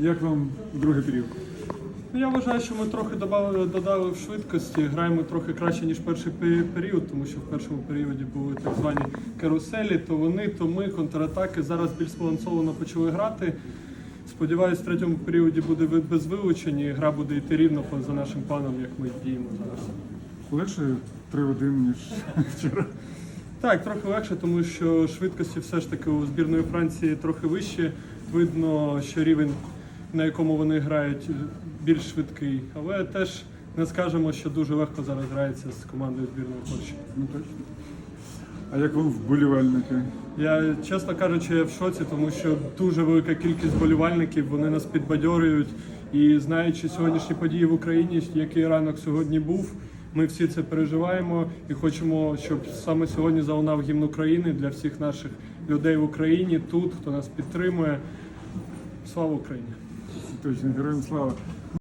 Як вам другий період? Ну, Я вважаю, що ми трохи додали, додали в швидкості, граємо трохи краще, ніж перший період, тому що в першому періоді були так звані каруселі, то вони, то ми, контратаки. Зараз більш збалансовано почали грати. Сподіваюсь, в третьому періоді буде без вилучень і гра буде йти рівно за нашим планом, як ми діємо зараз. Легше 3-1, ніж вчора. Так, трохи легше, тому що швидкості все ж таки у збірної Франції трохи вище. Видно, що рівень, на якому вони грають, більш швидкий. Але теж не скажемо, що дуже легко зараз грається з командою збірної Польщі. Ну точно. А як вам вболівальники? Я, чесно кажучи, я в шоці, тому що дуже велика кількість болівальників, вони нас підбадьорюють. І знаючи сьогоднішні події в Україні, який ранок сьогодні був, ми всі це переживаємо і хочемо, щоб саме сьогодні залунав гімн України для всіх наших людей в Україні, тут, хто нас підтримує. Слава Україні! Точно, героям слава.